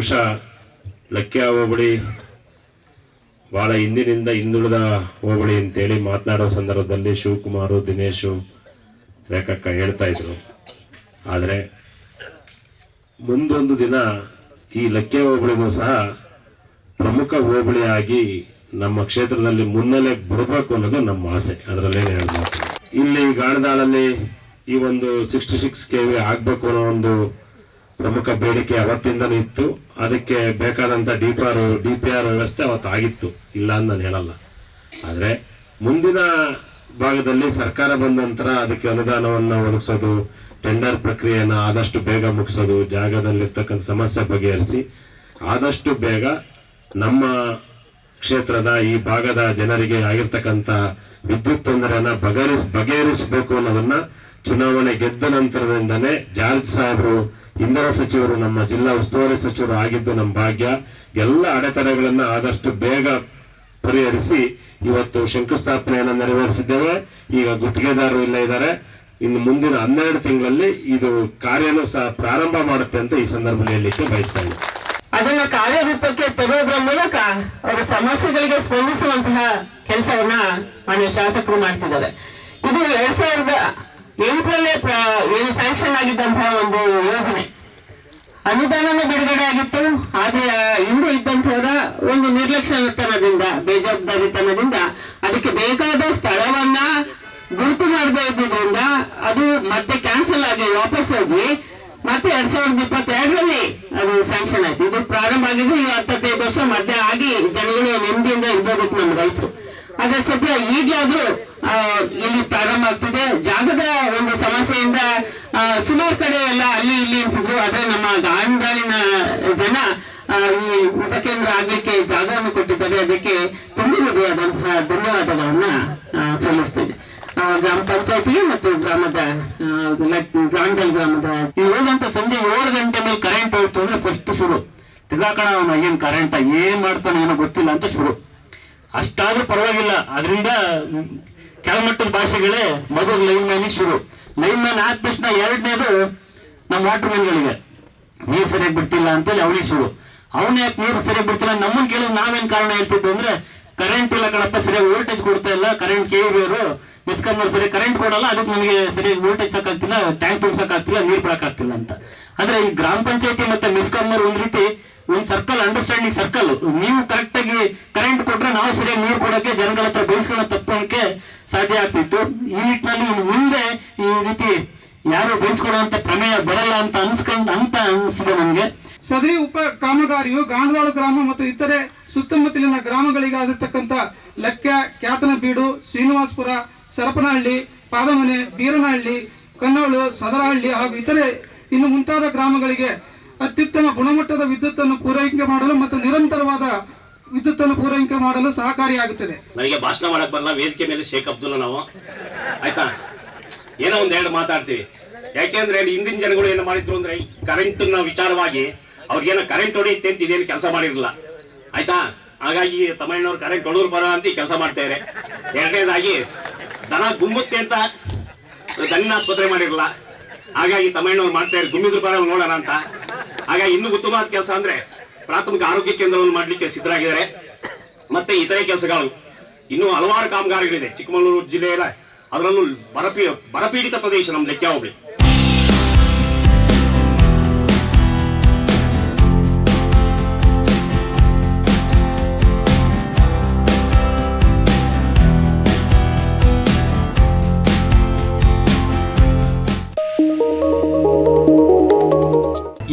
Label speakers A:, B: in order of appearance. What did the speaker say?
A: ಬಹುಶಃ ಲಕ್ಯ ಹೋಬಳಿ ಭಾಳ ಹಿಂದಿನಿಂದ ಹಿಂದುಳಿದ ಹೋಬಳಿ ಅಂತೇಳಿ ಮಾತನಾಡೋ ಸಂದರ್ಭದಲ್ಲಿ ಶಿವಕುಮಾರು, ದಿನೇಶು, ರೇಖಕ್ಕ ಹೇಳ್ತಾ ಇದ್ರು. ಆದರೆ ಮುಂದೊಂದು ದಿನ ಈ ಲಕ್ಕೆ ಹೋಬಳಿನೂ ಸಹ ಪ್ರಮುಖ ಹೋಬಳಿಯಾಗಿ ನಮ್ಮ ಕ್ಷೇತ್ರದಲ್ಲಿ ಮುನ್ನೆಲೆ ಬರಬೇಕು ಅನ್ನೋದು ನಮ್ಮ ಆಸೆ. ಅದರಲ್ಲೇನು ಹೇಳ್ಬೋದು. ಇಲ್ಲಿ ಗಾಣದಾಳಲ್ಲಿ ಈ ಒಂದು ಸಿಕ್ಸ್ಟಿ ಸಿಕ್ಸ್ ಕೆ ವಿ ಆಗಬೇಕು ಅನ್ನೋ ಒಂದು ಪ್ರಮುಖ ಬೇಡಿಕೆ ಅವತ್ತಿಂದನೂ ಇತ್ತು. ಅದಕ್ಕೆ ಬೇಕಾದಂತ D P R D P R ವ್ಯವಸ್ಥೆ ಅವತ್ತು ಆಗಿತ್ತು ಇಲ್ಲ ಅಂತ ನಾನು ಹೇಳಲ್ಲ. ಆದರೆ ಮುಂದಿನ ಭಾಗದಲ್ಲಿ ಸರ್ಕಾರ ಬಂದ ನಂತರ ಅದಕ್ಕೆ ಅನುದಾನವನ್ನು ಒದಗಿಸೋದು ಟೆಂಡರ್ ಪ್ರಕ್ರಿಯೆಯನ್ನು ಆದಷ್ಟು ಬೇಗ ಮುಗಿಸೋದು, ಜಾಗದಲ್ಲಿರ್ತಕ್ಕಂಥ ಸಮಸ್ಯೆ ಬಗೆಹರಿಸಿ ಆದಷ್ಟು ಬೇಗ ನಮ್ಮ ಕ್ಷೇತ್ರದ ಈ ಭಾಗದ ಜನರಿಗೆ ಆಗಿರ್ತಕ್ಕಂಥ ವಿದ್ಯುತ್ ತೊಂದರೆಯನ್ನು ಬಗೆಹರಿಸ್ ಬಗೆಹರಿಸಬೇಕು ಅನ್ನೋದನ್ನ ಚುನಾವಣೆ ಗೆದ್ದ ನಂತರದಿಂದನೇ ಜಾರ್ಜ್ ಸಾಹೇಬರು ಇಂಧನ ಸಚಿವರು, ನಮ್ಮ ಜಿಲ್ಲಾ ಉಸ್ತುವಾರಿ ಸಚಿವರು ಆಗಿದ್ದು ನಮ್ಮ ಭಾಗ್ಯ. ಎಲ್ಲ ಅಡೆತಡೆಗಳನ್ನ ಆದಷ್ಟು ಬೇಗ ಪರಿಹರಿಸಿ ಇವತ್ತು ಶಂಕುಸ್ಥಾಪನೆಯನ್ನು ನೆರವೇರಿಸಿದ್ದೇವೆ. ಈಗ ಗುತ್ತಿಗೆದಾರರು ಇಲ್ಲ ಇದ್ದಾರೆ. ಇನ್ನು ಮುಂದಿನ ಹನ್ನೆರಡು ತಿಂಗಳಲ್ಲಿ ಇದು ಕಾರ್ಯನೂ ಸಹ ಪ್ರಾರಂಭ ಮಾಡುತ್ತೆ ಅಂತ ಈ ಸಂದರ್ಭದಲ್ಲಿ ಹೇಳಲಿಕ್ಕೆ ಬಯಸ್ತಾ ಇದ್ದೀನಿ.
B: ಅದನ್ನ ಕಾರ್ಯರೂಪಕ್ಕೆ ತರೋದ್ರ ಮೂಲಕ ಅವರ ಸಮಸ್ಯೆಗಳಿಗೆ ಸ್ಪಂದಿಸುವಂತಹ ಕೆಲಸವನ್ನ ಮಾನ್ಯ ಶಾಸಕರು ಮಾಡ್ತಿದ್ದಾರೆ. ಇದು ಎರಡ್ ಸಾವಿರದ ಎಂಟರಲ್ಲೇ ಏನು ಸ್ಯಾಂಕ್ಷನ್ ಆಗಿದ್ದಂತಹ ಒಂದು ಯೋಜನೆ. ಅನುದಾನನೂ ಬಿಡುಗಡೆ ಆಗಿತ್ತು ಆದ್ರೆ ಹಿಂದೆ ಇದ್ದಂಥವರ ಒಂದು ನಿರ್ಲಕ್ಷ್ಯತನದಿಂದ ಬೇಜವಾಬ್ದಾರಿತನದಿಂದ ಅದಕ್ಕೆ ಬೇಕಾದ ಸ್ಥಳವನ್ನ ಗುರುತು ಮಾಡದೇ ಇದ್ದುದರಿಂದ ಅದು ಮತ್ತೆ ಕ್ಯಾನ್ಸಲ್ ಆಗಿ ವಾಪಸ್ ಹೋಗಿ ಮತ್ತೆ ಎರಡ್ ಸಾವಿರದ ಇಪ್ಪತ್ತೆರಡರಲ್ಲಿ ಅದು ಸ್ಯಾಂಕ್ಷನ್ ಆಯ್ತು. ಇದು ಪ್ರಾರಂಭ ಆಗಿದ್ದು ಈ ಹತ್ತೈದು ವರ್ಷ ಮಧ್ಯ ಆಗಿ ಜನಗಳು ನೆಮ್ಮದಿಯಿಂದ ಇರ್ಬೋದಿತ್ತು ನಮ್ಮ ರೈತರು. ಆದ್ರೆ ಸದ್ಯ ಆ, ಇಲ್ಲಿ ಪ್ರಾರಂಭ ಆಗ್ತಿದೆ. ಜಾಗದ ಒಂದು ಸಮಸ್ಯೆಯಿಂದ ಸುಮಾರು ಕಡೆ ಎಲ್ಲ ಅಲ್ಲಿ ಗಾಂಧಾಳಿನ ಜನ ಈ ಉಪಕೇಂದ್ರ ಆಗ್ಲಿಕ್ಕೆ ಜಾಗವನ್ನು ಕೊಟ್ಟಿದ್ದಾರೆ. ಅದಕ್ಕೆ ತುಂಬ ಹೃದಯದಂತಹ ಧನ್ಯವಾದಗಳನ್ನ ಆ, ಸಲ್ಲಿಸ್ತೇನೆ. ಗ್ರಾಮ ಪಂಚಾಯತಿಗೆ ಮತ್ತು ಗ್ರಾಮದ ಗ್ರಾಮದಲ್ಲಿ ಗ್ರಾಮದ. ಹೋದಂತ ಸಂಜೆ ಏಳು ಗಂಟೆ ಮೇಲೆ ಕರೆಂಟ್ ಹೋಯ್ತು ಅಂದ್ರೆ ಫಸ್ಟ್ ಶುರು. ತಿಗಾಕಣ ಅವನ ಏನ್ ಕರೆಂಟ್ ಏನ್ ಮಾಡ್ತಾನೆ ಏನೋ ಗೊತ್ತಿಲ್ಲ ಅಂತ ಶುರು. ಅಷ್ಟಾದ್ರೂ ಪರವಾಗಿಲ್ಲ. ಅದರಿಂದ ಕೆಳಮಟ್ಟದ ಭಾಷೆಗಳೇ ಮೊದಲು ಲೈನ್ ಮ್ಯಾನಿಗೆ ಶುರು. ಲೈನ್ ಮ್ಯಾನ್ ಆದ ತಕ್ಷಣ ಎರಡನೇದು ನಮ್ಮ ವಾಟರ್ ಮ್ಯಾನ್ಗಳಿಗೆ ನೀರು ಸರಿಯಾಗಿ ಬಿಡ್ತಿಲ್ಲ ಅಂತೇಳಿ ಅವನಿಗೆ ಸುಡು ಅವನ ಯಾಕೆ ನೀರು ಸರಿಯಾಗಿ ಬಿಡ್ತಿಲ್ಲ? ನಮ್ಮನ್ನ ಕೇಳಿದ್ರೆ ನಾವೇನ್ ಕಾರಣ ಹೇಳ್ತಿದ್ದು ಅಂದ್ರೆ ಕರೆಂಟ್ ಇಲ್ಲ ಕಣಪ್ಪ, ಸರಿಯಾಗಿ ವೋಲ್ಟೇಜ್ ಕೊಡ್ತಾ ಇಲ್ಲ ಕರೆಂಟ್ ಕೆ ಅವರು ಮಿಸ್ಕಮ್ಮರ್ ಸರಿ ಕರೆಂಟ್ ಕೊಡಲ್ಲ, ಅದಕ್ಕೆ ನಮಗೆ ಸರಿಯಾಗಿ ವೋಲ್ಟೇಜ್ ಸಾಕಾಗ್ತಿಲ್ಲ ಟ್ಯಾಂಕ್ ತುಂಬಿಸಕ್ಕಾಗ್ತಿಲ್ಲ ನೀರು ಬಿಡಕ್ಕಾಗ್ತಿಲ್ಲ ಅಂತ. ಅಂದ್ರೆ ಈ ಗ್ರಾಮ ಪಂಚಾಯತಿ ಮತ್ತೆ ಮಿಸ್ಕಮ್ಮರ್ ಒಂದ್ ರೀತಿ, ಒಂದ್ ಸರ್ಕಲ್ ಅಂಡರ್ಸ್ಟ್ಯಾಂಡಿಂಗ್ ಸರ್ಕಲ್ ನೀವು ಕರೆಕ್ಟ್ ಆಗಿ ಕರೆಂಟ್ ಕೊಟ್ರೆ ನಾವು ಸರಿಯಾಗಿ ನೀರು ಕೊಡಕ್ಕೆ ಜನಗಳ ಹತ್ರ ಬಯಸ್ಕೊಳ್ಳೋ ತಪ್ಪಕ್ಕೆ ಸಾಧ್ಯ ಆಗ್ತಿತ್ತು ಈ ನಿಟ್ಟಿನಲ್ಲಿ ಇನ್ನು ಮುಂದೆ ಈ ರೀತಿ ಬಯಸ್ಕೊಳ್ಳುವಂತ ಪ್ರಮೇಯ ಬರಲ್ಲ ಅಂತ ಅನ್ಸ್ಕೊಂಡ್ ಅಂತ ಅನ್ಸಿದೆ ನಮ್ಗೆ.
C: ಸದರಿ ಉಪ ಕಾಮಗಾರಿಯು ಗಾಣದಾಳ ಗ್ರಾಮ ಮತ್ತು ಇತರೆ ಸುತ್ತಮುತ್ತಲಿನ ಗ್ರಾಮಗಳಿಗಾಗಿರ್ತಕ್ಕಂಥ ಲಕ್ಯ ಕ್ಯಾತನಬೀಡು ಶ್ರೀನಿವಾಸ್ಪುರ ಸರಪನಹಳ್ಳಿ ಪಾದಮನೆ ಬೀರನಹಳ್ಳಿ ಕನ್ನೋಳು ಸದರಹಳ್ಳಿ ಹಾಗೂ ಇತರೆ ಇನ್ನು ಮುಂತಾದ ಗ್ರಾಮಗಳಿಗೆ ಅತ್ಯುತ್ತಮ ಗುಣಮಟ್ಟದ ವಿದ್ಯುತ್ತನ್ನು ಪೂರೈಕೆ ಮಾಡಲು ಮತ್ತು ನಿರಂತರವಾದ ವಿದ್ಯುತ್ತನ್ನು ಪೂರೈಕೆ ಮಾಡಲು ಸಹಕಾರಿಯಾಗುತ್ತದೆ.
D: ನನಗೆ ಭಾಷಣ ಮಾಡಕ್ ಬರಲ್ಲ ವೇದಿಕೆ ಮೇಲೆ ಶೇಖ್ ಅಬ್ದುಲ್ಲ ನಾವು. ಆಯ್ತಾ? ಏನೋ ಒಂದ್ ಎರಡು ಮಾತಾಡ್ತೀವಿ. ಯಾಕೆಂದ್ರೆ ಇಲ್ಲಿ ಹಿಂದಿನ ಜನಗಳು ಏನು ಮಾಡಿದ್ರು ಅಂದ್ರೆ ಕರೆಂಟ್ನ ವಿಚಾರವಾಗಿ ಅವ್ರಿಗೇನೋ ಕರೆಂಟ್ ಹೊಡೆಯುತ್ತೆ ಅಂತ ಇದೇನು ಕೆಲಸ ಮಾಡಿರಲಿಲ್ಲ. ಆಯ್ತಾ? ಹಾಗಾಗಿ ತಮಿಳ್ನವ್ರು ಕರೆಂಟ್ ಹೊಡೋರು ಬರ ಅಂತ ಕೆಲಸ ಮಾಡ್ತಾರೆ ಎರಡನೇದಾಗಿ, ದನ ಗುಮ್ಮುತ್ತೆ ಅಂತ ದನಿನ ಆಸ್ಪತ್ರೆ ಮಾಡಿರಲ್ಲ ಹಾಗಾಗಿ ತಮಿಳ್ನವ್ರು ಮಾಡ್ತಾರೆ ಗುಮ್ಮಿದ್ರು ಬರ ನೋಡೋಣ ಅಂತ. ಹಾಗಾಗಿ ಇನ್ನೂ ಉತ್ತಮವಾದ ಕೆಲಸ ಅಂದ್ರೆ ಪ್ರಾಥಮಿಕ ಆರೋಗ್ಯ ಕೇಂದ್ರವನ್ನು ಮಾಡಲಿಕ್ಕೆ ಸಿದ್ಧರಾಗಿದ್ದಾರೆ. ಮತ್ತೆ ಇತರೆ ಕೆಲಸಗಳು. ಇನ್ನೂ ಹಲವಾರು ಕಾಮಗಾರಿಗಳಿದೆ. ಚಿಕ್ಕಮಗಳೂರು ಜಿಲ್ಲೆಯಲ್ಲ ಅದರಲ್ಲೂ ಬರಪೀ ಬರಪೀಡಿತ ಪ್ರದೇಶ ನಮ್ಮ ಲೆಕ್ಕ ಹೋಬಳಿ